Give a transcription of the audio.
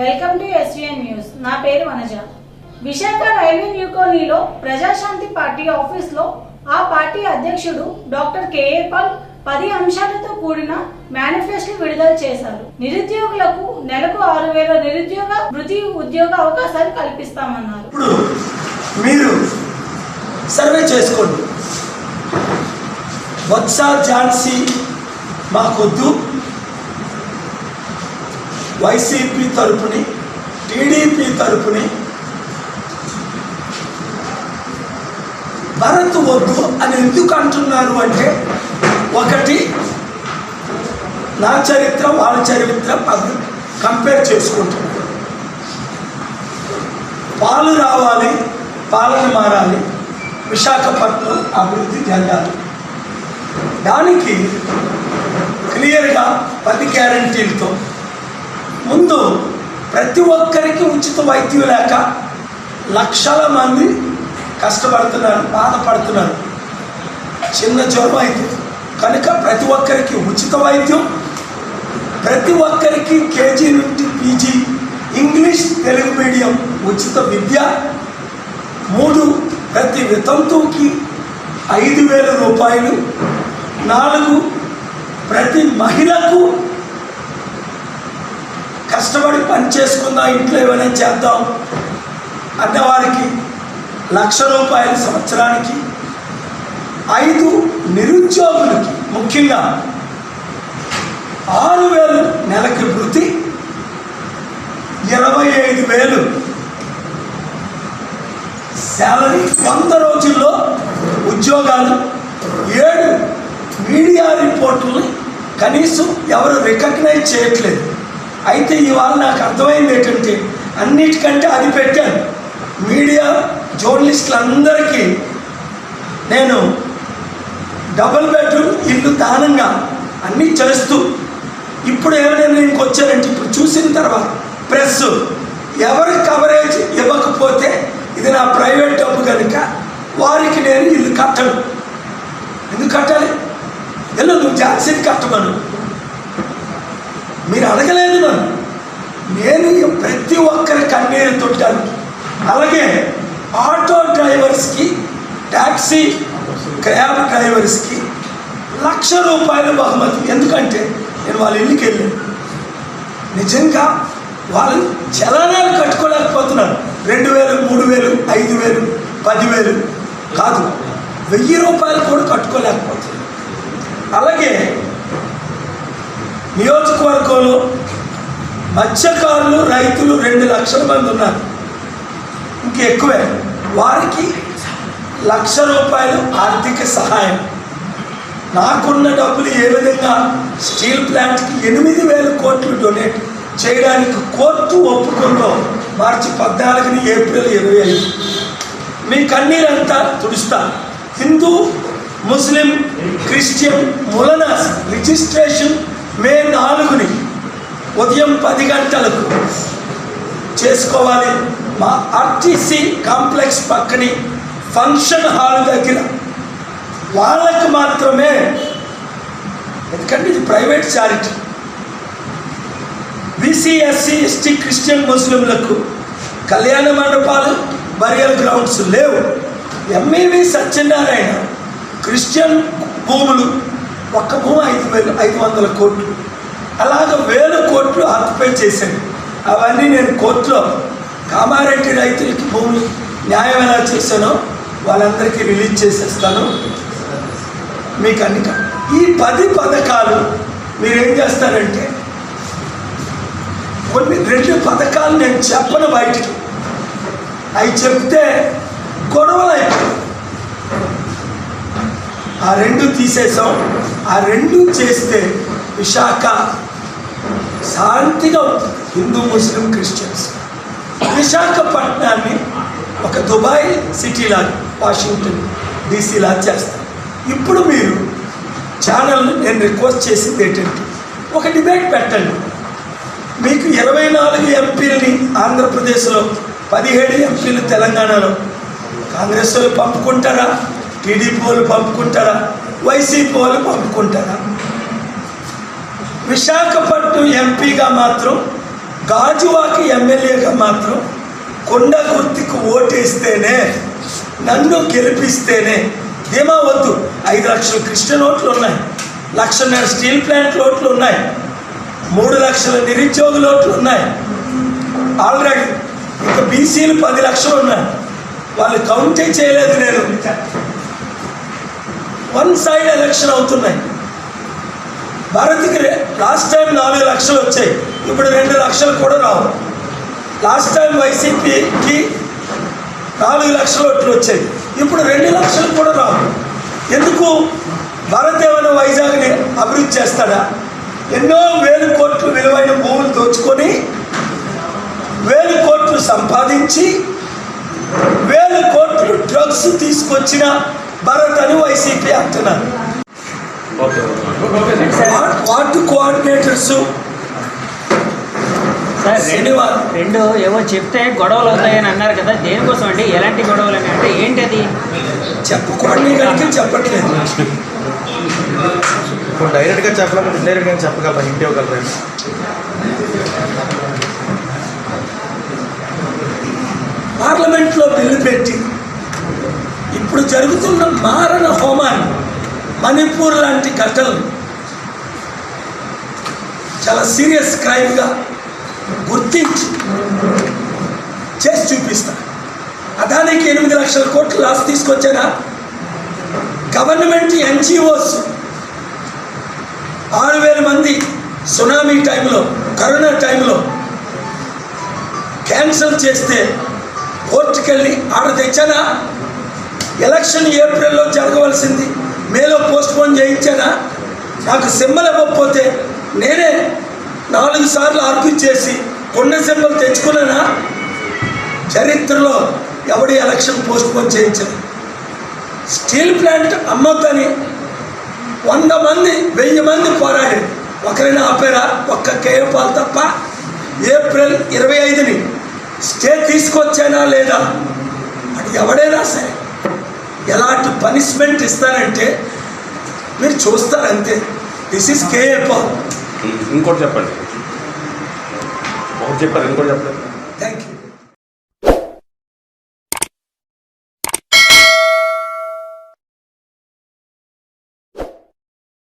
Welcome to SVN news. నా పేరు Vanaja. Visakha railway new కాలనీలో ప్రజాశాంతి పార్టీ ఆఫీస్లో ఆ పార్టీ అధ్యక్షుడు డాక్టర్ కేఏ పాల్ పది అంశాలతో కూడిన మేనిఫెస్టో విడుదల చేశారు. నిరుద్యోగులకు నెలకు ఆరు వేల నిరుద్యోగ వృత్తి ఉద్యోగ అవకాశాలు కల్పిస్తామన్నారు. మీరు సర్వే చేసుకోండి. వత్స ఝాన్సీ మాకొద్దు వైసీపీ తరపుని టీడీపీ తరపుని. భరత్ వద్దు అని ఎందుకు అంటున్నారు అంటే ఒకటి నా చరిత్ర వాళ్ళ చరిత్ర అది కంపేర్ చేసుకుంటున్నారు పాలు రావాలి పాలన మారాలి విశాఖపట్నం అభివృద్ధి చెందాలి దానికి క్లియర్గా పది గ్యారంటీలతో ముందు ప్రతి ఒక్కరికి ఉచిత వైద్యం లేక లక్షల మంది కష్టపడుతున్నారు బాధపడుతున్నారు. చిన్న జ్వరం అయితే కనుక ప్రతి ఒక్కరికి ఉచిత వైద్యం ప్రతి ఒక్కరికి కేజీ నుండి పీజీ ఇంగ్లీష్ తెలుగు మీడియం ఉచిత విద్య. మూడు ప్రతి వితంతువుకి ఐదు వేల రూపాయలు. నాలుగు ప్రతి మహిళకు కష్టపడి పని చేసుకుందాం ఇంట్లో ఏమైనా చేద్దాం అన్నవారికి లక్ష రూపాయల సంవత్సరానికి ఐదు నిరుద్యోగులకి ముఖ్యంగా ఆరు వేలు నెలకి వృత్తి ఇరవై ఐదు వేలు శాలరీ వంద రోజుల్లో ఉద్యోగాలు ఏడు మీడియా రిపోర్టుల్ని కనీసం ఎవరు రికగ్నైజ్ చేయట్లేదు. అయితే ఇవాళ నాకు అర్థమైంది ఏంటంటే అన్నిటికంటే అది పెట్టాను. మీడియా జర్నలిస్టులందరికీ నేను డబుల్ బెడ్రూమ్ ఇల్లు దానంగా అన్నీ చేస్తూ ఇప్పుడు ఏమైనా నేను వచ్చానంటే ఇప్పుడు చూసిన తర్వాత ప్రెస్ ఎవరి కవరేజ్ ఇవ్వకపోతే ఇది నా ప్రైవేట్ డబ్బు కనుక వారికి నేను ఇల్లు కట్టను. ఎందుకు కట్టాలి? వెళ్ళు నువ్వు జాన్సీని కట్టమను. మీరు అడగలేదు నన్ను. నేను ప్రతి ఒక్కరి కన్నీరు తొట్టాను అలాగే ఆటో డ్రైవర్స్కి ట్యాక్సీ క్యాబ్ డ్రైవర్స్కి లక్ష రూపాయల బహుమతి. ఎందుకంటే నేను వాళ్ళ ఇల్లుకి వెళ్ళాను. నిజంగా వాళ్ళు చలనాలు కట్టుకోలేకపోతున్నారు రెండు వేలు మూడు వేలు ఐదు వేలు పదివేలు కాదు. వెయ్యి రూపాయలు కూడా కట్టుకోలేకపోతున్నారు అలాగే నియోజకవర్గంలో మత్స్యకారులు రైతులు రెండు లక్షల మంది ఉన్నారు. ఇంకెక్కువే వారికి లక్ష రూపాయలు ఆర్థిక సహాయం. నాకున్న డబ్బులు ఏ విధంగా స్టీల్ ప్లాంట్కి ఎనిమిది వేల కోట్లు డొనేట్ చేయడానికి కోర్టు ఒప్పుకుందో మార్చి పద్నాలుగుని ఏప్రిల్ ఇరవై ఐదు. మీ కన్నీరంతా తుడుస్తా. హిందూ ముస్లిం క్రిస్టియన్ ములనాస్ రిజిస్ట్రేషన్ మే నాలుగుని ఉదయం పది గంటలకు చేసుకోవాలి. మా ఆర్టీసీ కాంప్లెక్స్ పక్కని ఫంక్షన్ హాల్ దగ్గర. వాళ్ళకు మాత్రమే ఎందుకంటే ఇది private charity. BC SC ST Christian ముస్లింలకు కళ్యాణ మండపాలు బరియల్ గ్రౌండ్స్ లేవు. ఎంఈవి సత్యనారాయణ క్రిస్టియన్ భూములు ఒక్క భూమి ఐదు వేలు ఐదు వందల కోట్లు. అలాగ వేల కోట్లు ఆక్యుపై చేశాను. అవన్నీ నేను కోర్టులో కామారెడ్డి రైతులకి భూమి న్యాయం ఎలా చేశానో వాళ్ళందరికీ రిలీజ్ చేసేస్తాను. మీకు అన్ని ఈ పది పథకాలు మీరేం చేస్తారంటే కొన్ని రెండు పథకాలు నేను చెప్పను బయటికి. అవి చెప్తే గొడవలు అయిపోయి ఆ రెండు తీసేసాం. ఆ రెండు చేస్తే విశాఖ శాంతిగా ఉంటుంది. Hindu Muslim Christians. విశాఖపట్నాన్ని ఒక దుబాయ్ సిటీలాగా వాషింగ్టన్ డీసీలా చేస్తారు. ఇప్పుడు మీరు ఛానల్ నేను రిక్వెస్ట్ చేసింది ఏంటంటే ఒక డిబేట్ పెట్టండి. మీకు ఇరవై నాలుగు ఎంపీలని ఆంధ్రప్రదేశ్లో పదిహేడు ఎంపీలు తెలంగాణలో కాంగ్రెస్ వాళ్ళు పంపుకుంటారా? టీడీపీ వాళ్ళు పంపుకుంటారా? వైసీపీ వాళ్ళు పంపుకుంటారా? విశాఖపట్నం ఎంపీగా మాత్రం గాజువాకి ఎమ్మెల్యేగా మాత్రం కొండ గుర్తికి ఓటేస్తేనే నన్ను గెలిపిస్తేనే ఏమా వద్దు ఐదు లక్షల క్రిస్టియన్ ఓట్లు ఉన్నాయి లక్షన్నర స్టీల్ ప్లాంట్ ఓట్లు ఉన్నాయి మూడు లక్షల నిరుద్యోగుల ఓట్లు ఉన్నాయి. ఆల్రెడీ ఇంకా బీసీలు పది లక్షలు ఉన్నాయి. వాళ్ళు కౌంటే చేయలేదు నేను. వన్ సైడ్ ఎలక్షన్ అవుతున్నాయి. భారత్కి లాస్ట్ టైం నాలుగు లక్షలు వచ్చాయి. ఇప్పుడు రెండు లక్షలు కూడా రావు. లాస్ట్ టైం వైసీపీకి నాలుగు లక్షల ఓట్లు వచ్చాయి. ఇప్పుడు రెండు లక్షలు కూడా రావు. ఎందుకు? భారత్ ఏమైనా వైజాగ్ని అభివృద్ధి చేస్తాడా? ఎన్నో వేలు కోట్లు విలువైన భూములు దోచుకొని వేలు కోట్లు సంపాదించి వేల కోట్లు డ్రగ్స్ తీసుకొచ్చిన భరత్ అని వైసీపీ అంటున్నారు. కోఆర్డినేటర్స్ సార్ రెండు ఏవో చెప్తే గొడవలు అవుతాయని అన్నారు కదా దేనికోసం అండి ఎలాంటి గొడవలు అని అంటే ఏంటి అది చెప్పుకోండి కనుక చెప్పట్లేదు. ఇప్పుడు డైరెక్ట్గా చెప్పలేకపోతే ఇండైరెక్ట్గా చెప్పగలరా ఇంటి ఇవ్వగలరా పార్లమెంట్లో బిల్లు పెట్టి ఇప్పుడు జరుగుతున్న మారణ హోమాన్ని మణిపూర్ లాంటి ఘటనలు చాలా సీరియస్ క్రైమ్గా గుర్తించి చేసి చూపిస్తా. అదానికి ఎనిమిది లక్షల కోట్లు లాస్ తీసుకొచ్చారా గవర్నమెంట్ ఎన్జిఓస్ ఆరు వేల మంది సునామీ టైంలో కరోనా టైంలో క్యాన్సల్ చేస్తే కోర్టుకెళ్ళి ఆడ తెచ్చానా? ఎలక్షన్ ఏప్రిల్లో జరగవలసింది. మేలో పోస్ట్ పోన్ చేయించానా? నాకు సింబల్ ఇవ్వకపోతే నేనే నాలుగు సార్లు ఆర్గ్యూ చేసి కొండ సింబల్ తెచ్చుకున్నానా? చరిత్రలో ఎవడి ఎలక్షన్ పోస్ట్ పోన్ చేయించారు స్టీల్ ప్లాంట్ అమ్మొద్దని వంద మంది వెయ్యి మంది పోరాడి ఒకరైనా ఆపారా? ఒక్క కేయపాల్ తప్ప. ఏప్రిల్ ఇరవై ఐదుని స్టే తీసుకొచ్చానా లేదా? అది ఎవడైనా సరే. ఎలాంటి పనిష్మెంట్ ఇస్తానంటే మీరు చూస్తారంతే. దిస్ ఇస్ కేఏ ఇంకోటి చెప్పండి. ఒకటి చెప్పారు ఇంకోటి చెప్పండి